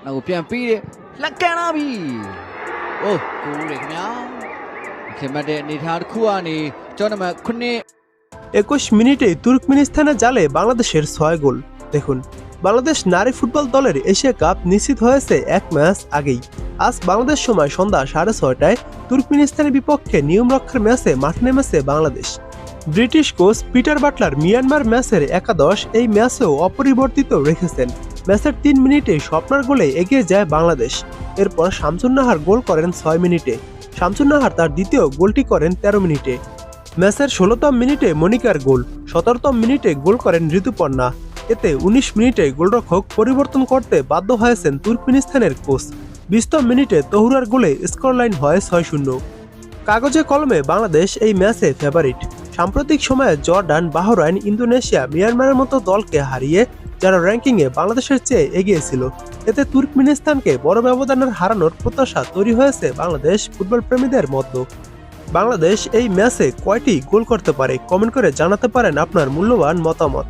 နောက်ကိုပြန်ပြီးတယ်လက်ကန်လာပြီအိုးကိုဦးလေခင်ဗျာခင်မတ်တဲ့အနေထားတစ်ခုကနေကျောင်းနံပါတ်9 একুশ মিনিটে তুর্কমেনিস্তানের জালে বাংলাদেশের ছয় গোল দেখুন বাংলাদেশ নারী ফুটবল দলের এশিয়া কাপ নিশ্চিত হয়েছে এক ম্যাচ আগেই আজ বাংলাদেশ সময় সন্ধ্যা সাড়ে ছয়টায় তুর্কমেনিস্তানের বিপক্ষে নিয়ম রক্ষার ম্যাচে মাঠে নেমেছে Bangladesh British coach Peter Butler Myanmar ম্যাচের একাদশ এই ম্যাচেও অপরিবর্তিত রেখেছেন ম্যাচের তিন মিনিটে স্বপ্নার গোলে এগিয়ে যায় বাংলাদেশ। এরপর শামসুন্নাহার গোল করেন ছয় মিনিটে। শামসুন্নাহার তার দ্বিতীয় গোলটি করেন তেরো মিনিটে। ম্যাচের ষোলোতম মিনিটে মনিকার গোল, সতেরোতম মিনিটে গোল করেন ঋতুপর্ণা। এতে উনিশ মিনিটে গোলরক্ষক পরিবর্তন করতে বাধ্য হয়েছেন তুর্কমেনিস্তানের কোচ। বিশতম মিনিটে তহুরার গোলে স্কোরলাইন হয় ছয় শূন্য। কাগজে কলমে বাংলাদেশ এই ম্যাচে ফেভারিট সাম্প্রতিক সময়ে জর্ডান, বাহরাইন, ইন্দোনেশিয়া, মিয়ানমারের মতো দলকে হারিয়ে যারা র্যাঙ্কিংয়ে বাংলাদেশের চেয়ে এগিয়ে ছিল, এতে তুর্কমিনিস্তানকে বড় ব্যবধানের হারানোর প্রত্যাশা তৈরি হয়েছে বাংলাদেশ ফুটবল প্রেমীদের মধ্যে। বাংলাদেশ এই ম্যাচে কয়টি গোল করতে পারে কমেন্ট করে জানাতে পারেন আপনার মূল্যবান মতামত।